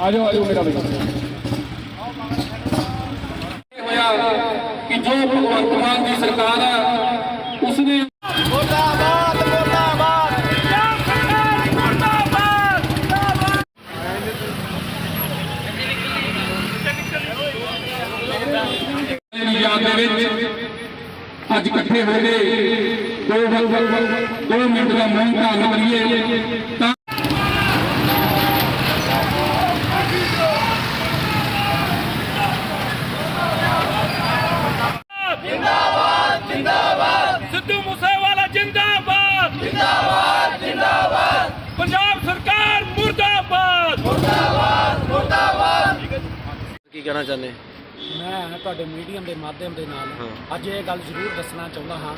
ਆ ਜਾਓ ਆ ਜਾਓ ਮੇਰਾ ਬਈ ਹੋਇਆ ਕਿ ਜੋ ਭਗਵੰਤ ਮਾਨ ਦੀ ਸਰਕਾਰ ਹੈ ਉਸਨੇ ਯਾਦ ਦੇ ਵਿੱਚ ਅੱਜ ਇਕੱਠੇ ਹੋ ਕੇ ਦੋ ਦੋ ਮਿੰਟ ਦਾ ਮੌਨ ਧਾਰਨ ਕਰੀਏ ਤਾਂ ਸਰਕਾਰ ਮੁਰਦਾਬਾਦ। ਕੀ ਕਹਿਣਾ ਚਾਹੁੰਦੇ? ਮੈਂ ਤੁਹਾਡੇ ਮੀਡੀਅਮ ਦੇ ਮਾਧਿਅਮ ਦੇ ਨਾਲ ਅੱਜ ਇਹ ਗੱਲ ਜ਼ਰੂਰ ਦੱਸਣਾ ਚਾਹੁੰਦਾ ਹਾਂ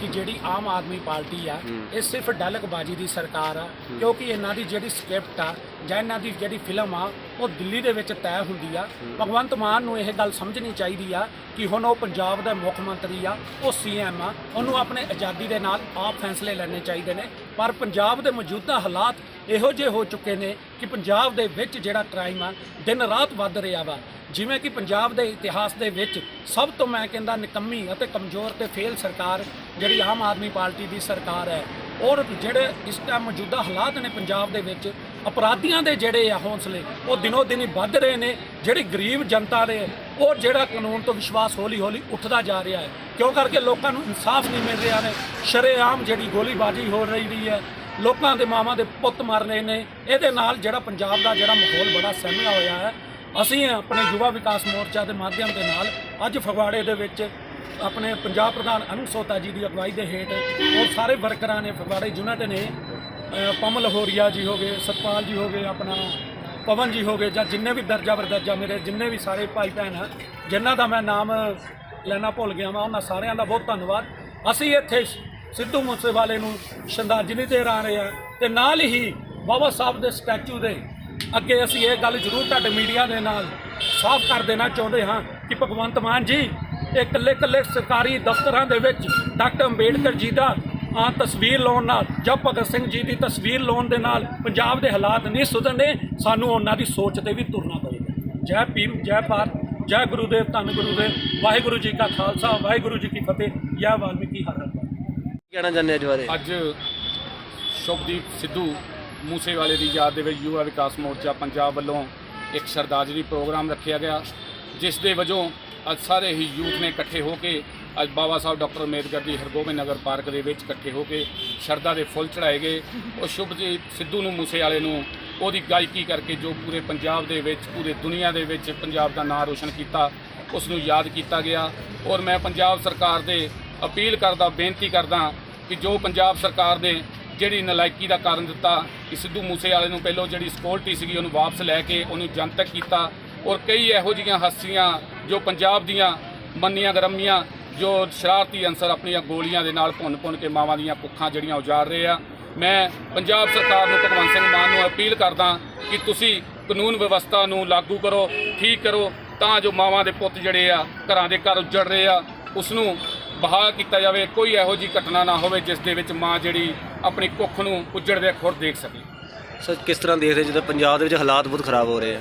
ਕਿ ਜਿਹੜੀ ਆਮ ਆਦਮੀ ਪਾਰਟੀ ਆ ਇਹ ਸਿਰਫ ਡਲਕਬਾਜੀ ਦੀ ਸਰਕਾਰ ਆ ਕਿਉਂਕਿ ਇਹਨਾਂ ਦੀ ਜਿਹੜੀ ਸਕ੍ਰਿਪਟ ਆ ਜਾਂ ਇਹਨਾਂ ਦੀ ਜਿਹੜੀ ਫਿਲਮ ਆ ਉਹ ਦਿੱਲੀ ਦੇ ਵਿੱਚ ਤੈਅ ਹੁੰਦੀ ਆ। ਭਗਵੰਤ ਮਾਨ ਨੂੰ ਇਹ ਗੱਲ ਸਮਝਣੀ ਚਾਹੀਦੀ ਆ ਕਿ ਹੁਣ ਉਹ ਪੰਜਾਬ ਦਾ ਮੁੱਖ ਮੰਤਰੀ ਆ ਉਹ ਸੀਐਮ ਆ। ਉਹਨੂੰ ਆਪਣੇ ਆਜ਼ਾਦੀ ਦੇ ਨਾਲ ਆਪ ਫੈਸਲੇ ਲੈਣੇ ਚਾਹੀਦੇ ਨੇ। ਪਰ ਪੰਜਾਬ ਦੇ ਮੌਜੂਦਾ ਹਾਲਾਤ ਇਹੋ ਜਿਹੇ ਹੋ ਚੁੱਕੇ ਨੇ ਕਿ ਪੰਜਾਬ ਦੇ ਵਿੱਚ ਜਿਹੜਾ ਕ੍ਰਾਈਮ ਆ ਦਿਨ ਰਾਤ ਵੱਧ ਰਿਹਾ ਵਾ। ਜਿਵੇਂ ਕਿ ਪੰਜਾਬ ਦੇ ਇਤਿਹਾਸ ਦੇ ਵਿੱਚ ਸਭ ਤੋਂ ਮੈਂ ਕਹਿੰਦਾ ਨਿਕੰਮੀ ਅਤੇ ਕਮਜ਼ੋਰ ਤੇ ਫੇਲ ਸਰਕਾਰ ਜਿਹੜੀ ਆਮ ਆਦਮੀ ਪਾਰਟੀ ਦੀ ਸਰਕਾਰ ਹੈ ਔਰ ਜਿਹੜੇ ਇਸ ਟਾਈਮ ਮੌਜੂਦਾ ਹਾਲਾਤ ਨੇ ਪੰਜਾਬ ਦੇ ਵਿੱਚ ਅਪਰਾਧੀਆਂ ਦੇ ਜਿਹੜੇ ਆ ਹੌਸਲੇ, ਉਹ ਦਿਨੋ ਦਿਨ ਹੀ ਵੱਧ ਰਹੇ ਨੇ। ਜਿਹੜੀ ਗਰੀਬ ਜਨਤਾ ਦੇ, ਉਹ ਜਿਹੜਾ ਕਾਨੂੰਨ ਤੋਂ ਵਿਸ਼ਵਾਸ ਹੌਲੀ ਹੌਲੀ ਉੱਠਦਾ ਜਾ ਰਿਹਾ ਹੈ। ਕਿਉਂ ਕਰਕੇ ਲੋਕਾਂ ਨੂੰ ਇਨਸਾਫ ਨਹੀਂ ਮਿਲ ਰਿਹਾ ਨੇ? ਸ਼ਰੇਆਮ ਜਿਹੜੀ ਗੋਲੀਬਾਜ਼ੀ ਹੋ ਰਹੀ ਦੀ ਹੈ, ਲੋਕਾਂ ਦੇ ਮਾਵਾਂ ਦੇ ਪੁੱਤ ਮਰ ਰਹੇ ਨੇ। ਇਹਦੇ ਨਾਲ ਜਿਹੜਾ ਪੰਜਾਬ ਦਾ ਜਿਹੜਾ ਮਾਹੌਲ ਬੜਾ ਸਹਿਮਿਆ ਹੋਇਆ ਹੈ, ਅਸੀਂ ਆਪਣੇ ਯੁਵਾ ਵਿਕਾਸ ਮੋਰਚਾ ਦੇ ਮਾਧਿਅਮ ਦੇ ਨਾਲ ਅੱਜ ਫਗਵਾੜੇ ਦੇ ਵਿੱਚ ਆਪਣੇ ਪੰਜਾਬ ਪ੍ਰਧਾਨ ਅਨੁਪ ਸੋਤਾ ਜੀ ਦੀ ਅਗਵਾਈ ਦੇ ਹੇਠ ਔਰ ਸਾਰੇ ਵਰਕਰਾਂ ਨੇ, ਫਗਵਾੜੇ ਯੂਨਿਟ ਨੇ ਅ, ਪਮਲ ਹੋਰੀਆ ਜੀ ਹੋ ਗਏ ਸਤਪਾਲ ਜੀ ਹੋ ਗਏ ਆਪਣਾ ਪਵਨ ਜੀ ਹੋ ਗਏ ਜਾਂ ਜਿੰਨੇ ਵੀ ਦਰਜਾ ਬਰਦਰਜਾ ਮੇਰੇ ਜਿੰਨੇ ਵੀ ਸਾਰੇ ਭਾਈ ਭੈਣ ਆ ਜਿਨ੍ਹਾਂ ਦਾ ਮੈਂ ਨਾਮ ਲੈਣਾ ਭੁੱਲ ਗਿਆ ਵਾਂ ਉਹਨਾਂ ਸਾਰਿਆਂ ਦਾ ਬਹੁਤ ਧੰਨਵਾਦ। ਅਸੀਂ ਇੱਥੇ ਸਿੱਧੂ ਮੂਸੇਵਾਲੇ ਨੂੰ ਸ਼ਰਧਾਂਜਲੀ ਦੇ ਆ ਰਹੇ ਆ ਤੇ ਨਾਲ ਹੀ ਬਾਬਾ ਸਾਹਿਬ ਦੇ ਸਟੈਚੂ ਦੇ ਅੱਗੇ ਅਸੀਂ ਇਹ ਗੱਲ ਜ਼ਰੂਰ ਤੁਹਾਡੇ ਮੀਡੀਆ ਦੇ ਨਾਲ ਸਾਫ਼ ਕਰ ਦੇਣਾ ਚਾਹੁੰਦੇ ਹਾਂ ਕਿ ਭਗਵੰਤ ਮਾਨ ਜੀ ਇਹ ਇਕੱਲੇ ਇਕੱਲੇ ਸਰਕਾਰੀ ਦਫ਼ਤਰਾਂ ਦੇ ਵਿੱਚ ਡਾਕਟਰ ਅੰਬੇਡਕਰ ਜੀ ਦਾ ਆ ਤਸਵੀਰ ਲਾਉਣ ਨਾਲ ਜਾਂ ਭਗਤ ਸਿੰਘ ਜੀ ਦੀ ਤਸਵੀਰ ਲਾਉਣ ਦੇ ਨਾਲ ਪੰਜਾਬ ਦੇ ਹਾਲਾਤ ਨਹੀਂ ਸੁਧਰਨੇ ਸਾਨੂੰ ਉਹਨਾਂ ਦੀ ਸੋਚ ਤੇ ਵੀ ਤੁਰਨਾ ਪਏਗਾ ਜੈ ਭੀਮ ਜੈ ਭਾਰਤ ਜੈ ਗੁਰੂਦੇਵ ਧੰਨ ਗੁਰੂਦੇਵ ਵਾਹਿਗੁਰੂ ਜੀ ਕਾ ਖਾਲਸਾ ਵਾਹਿਗੁਰੂ ਜੀ ਕੀ ਫਤਿਹ ਜੈ ਵਾਲਮੀਕੀ ਹਰ ਹਰ ਕੀ ਕਹਿਣਾ ਚਾਹੁੰਦੇ ਅੱਜ ਬਾਰੇ? ਅੱਜ ਸ਼ੁਭਦੀਪ ਸਿੱਧੂ ਮੂਸੇਵਾਲੇ ਦੀ ਯਾਦ ਦੇ ਵਿੱਚ ਯੁਵਾ ਵਿਕਾਸ ਮੋਰਚਾ ਪੰਜਾਬ ਵੱਲੋਂ ਇੱਕ ਸ਼ਰਧਾਂਜਲੀ ਪ੍ਰੋਗਰਾਮ ਰੱਖਿਆ ਗਿਆ ਜਿਸ ਦੇ ਵਜੋਂ ਅੱਜ ਸਾਰੇ ਹੀ ਯੂਥ ਨੇ ਇਕੱਠੇ ਹੋ ਕੇ ਅੱਜ ਬਾਬਾ ਸਾਹਿਬ ਡਾਕਟਰ ਅੰਬੇਦਕਰ ਦੀ ਹਰਗੋਬਿੰਦ ਨਗਰ ਪਾਰਕ ਦੇ ਵਿੱਚ ਇਕੱਠੇ ਹੋ ਕੇ ਸ਼ਰਧਾ ਦੇ ਫੁੱਲ ਚੜਾਏ ਗਏ। ਉਹ ਸ਼ੁਭਜੀਤ ਸਿੱਧੂ ਨੂੰ, ਮੂਸੇਵਾਲੇ ਨੂੰ, ਉਹਦੀ ਗਾਇਕੀ ਕਰਕੇ ਜੋ ਪੂਰੇ ਪੰਜਾਬ ਦੇ ਵਿੱਚ, ਪੂਰੇ ਦੁਨੀਆ ਦੇ ਵਿੱਚ ਪੰਜਾਬ ਦਾ ਨਾਮ ਰੋਸ਼ਨ ਕੀਤਾ, ਉਸ ਨੂੰ ਯਾਦ ਕੀਤਾ ਗਿਆ। ਔਰ ਮੈਂ ਪੰਜਾਬ ਸਰਕਾਰ ਦੇ ਅਪੀਲ ਕਰਦਾ, ਬੇਨਤੀ ਕਰਦਾ ਕਿ ਜੋ ਪੰਜਾਬ ਸਰਕਾਰ ਨੇ ਜਿਹੜੀ ਨਲਾਇਕੀ ਦਾ ਕਾਰਨ ਦਿੱਤਾ, ਕਿ ਸਿੱਧੂ ਮੂਸੇਵਾਲੇ ਨੂੰ ਪਹਿਲਾਂ ਜਿਹੜੀ ਸਕਿਉਰਟੀ ਸੀਗੀ, ਉਹਨੂੰ ਵਾਪਸ ਲੈ ਕੇ ਉਹਨੂੰ ਜਨਤਕ ਕੀਤਾ। ਔਰ ਕਈ ਇਹੋ ਜਿਹੀਆਂ ਹਸਤੀਆਂ ਜੋ ਪੰਜਾਬ ਦੀਆਂ ਮੰਨੀਆਂ ਗਰਮੀਆਂ ਜੋ ਸ਼ਰਾਰਤੀ ਅੰਸਰ ਆਪਣੀਆਂ ਗੋਲੀਆਂ ਦੇ ਨਾਲ ਭੁੰਨ-ਭੁੰਨ ਕੇ ਮਾਵਾਂ ਦੀਆਂ ਕੁੱਖਾਂ ਜਿਹੜੀਆਂ ਉਜਾੜ ਰਹੇ ਆ, ਮੈਂ ਪੰਜਾਬ ਸਰਕਾਰ ਨੂੰ ਭਗਵੰਤ ਸਿੰਘ ਮਾਨ ਨੂੰ ਅਪੀਲ ਕਰਦਾ ਕਿ ਤੁਸੀਂ ਕਾਨੂੰਨ ਵਿਵਸਥਾ ਨੂੰ ਲਾਗੂ ਕਰੋ, ਠੀਕ ਕਰੋ, ਤਾਂ ਜੋ ਮਾਵਾਂ ਦੇ ਪੁੱਤ ਜਿਹੜੇ ਆ, ਘਰਾਂ ਦੇ ਘਰ ਉੱਜੜ ਰਹੇ ਆ ਉਸ ਨੂੰ ਬਹਾਲ ਕੀਤਾ ਜਾਵੇ, ਕੋਈ ਇਹੋ ਜਿਹੀ ਘਟਨਾ ਨਾ ਹੋਵੇ ਜਿਸ ਦੇ ਵਿੱਚ ਮਾਂ ਜਿਹੜੀ ਆਪਣੀ ਕੁੱਖ ਨੂੰ ਉੱਜੜਦੇ ਖੁਦ ਦੇਖ ਸਕੇ। ਸਰ, ਕਿਸ ਤਰ੍ਹਾਂ ਦੇਖਦੇ ਜਦੋਂ ਪੰਜਾਬ ਦੇ ਵਿੱਚ ਹਾਲਾਤ ਬਹੁਤ ਖਰਾਬ ਹੋ ਰਹੇ ਆ?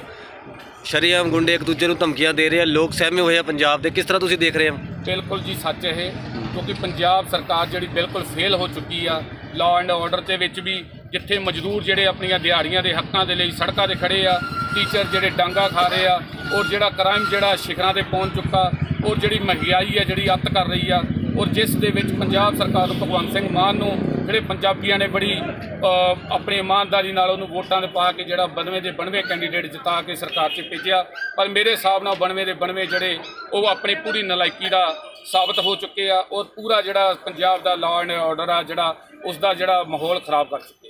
ਸ਼ਰੀਆਮ ਗੁੰਡੇ ਇੱਕ ਦੂਜੇ ਨੂੰ ਧਮਕੀਆਂ ਦੇ ਰਹੇ ਆ, ਲੋਕ ਸਹਿਮੇ ਹੋਏ ਆ ਪੰਜਾਬ ਦੇ, ਕਿਸ ਤਰ੍ਹਾਂ ਤੁਸੀਂ ਦੇਖ ਰਹੇ ਹੋ? ਬਿਲਕੁਲ ਜੀ ਸੱਚ ਇਹ, ਕਿਉਂਕਿ ਪੰਜਾਬ ਸਰਕਾਰ ਜਿਹੜੀ ਬਿਲਕੁਲ ਫੇਲ ਹੋ ਚੁੱਕੀ ਆ ਲਾਅ ਐਂਡ ਆਰਡਰ ਦੇ ਵਿੱਚ ਵੀ ਜਿੱਥੇ ਮਜ਼ਦੂਰ ਜਿਹੜੇ ਆਪਣੀਆਂ ਦਿਹਾੜੀਆਂ ਦੇ ਹੱਕਾਂ ਦੇ ਲਈ ਸੜਕਾਂ ਤੇ ਖੜੇ ਆ ਟੀਚਰ ਜਿਹੜੇ ਡਾਂਗਾ ਖਾ ਰਹੇ ਆ, ਔਰ ਜਿਹੜਾ ਕ੍ਰਾਈਮ ਜਿਹੜਾ ਸ਼ਿਖਰਾਂ ਤੇ ਪਹੁੰਚ ਚੁੱਕਾ, ਔਰ ਜਿਹੜੀ ਮਹਿੰਗਾਈ ਆ ਜਿਹੜੀ ਅੱਤ ਕਰ ਰਹੀ ਆ ਔਰ ਜਿਸ ਦੇ ਵਿੱਚ ਪੰਜਾਬ ਸਰਕਾਰ ਭਗਵੰਤ ਸਿੰਘ ਮਾਨ ਨੂੰ ਜਿਹੜੇ ਪੰਜਾਬੀਆਂ ਨੇ ਬੜੀ ਅ, ਆਪਣੀ ਇਮਾਨਦਾਰੀ ਨਾਲ ਉਹਨੂੰ ਵੋਟਾਂ ਦੇ ਪਾ ਕੇ ਜਿਹੜਾ 92 ਦੇ 92 ਕੈਂਡੀਡੇਟ ਜਿਤਾ ਕੇ ਸਰਕਾਰ 'ਚ ਭੇਜਿਆ। ਪਰ ਮੇਰੇ ਹਿਸਾਬ ਨਾਲ 92 ਦੇ 92 ਜਿਹੜੇ ਉਹ ਆਪਣੀ ਪੂਰੀ ਨਲਾਇਕੀ ਦਾ ਸਾਬਤ ਹੋ ਚੁੱਕੇ ਆ ਔਰ ਪੂਰਾ ਜਿਹੜਾ ਪੰਜਾਬ ਦਾ ਲਾਅ ਐਂਡ ਆਰਡਰ ਆ ਜਿਹੜਾ ਉਸ ਦਾ ਜਿਹੜਾ ਮਾਹੌਲ ਖਰਾਬ ਕਰ ਚੁੱਕੇ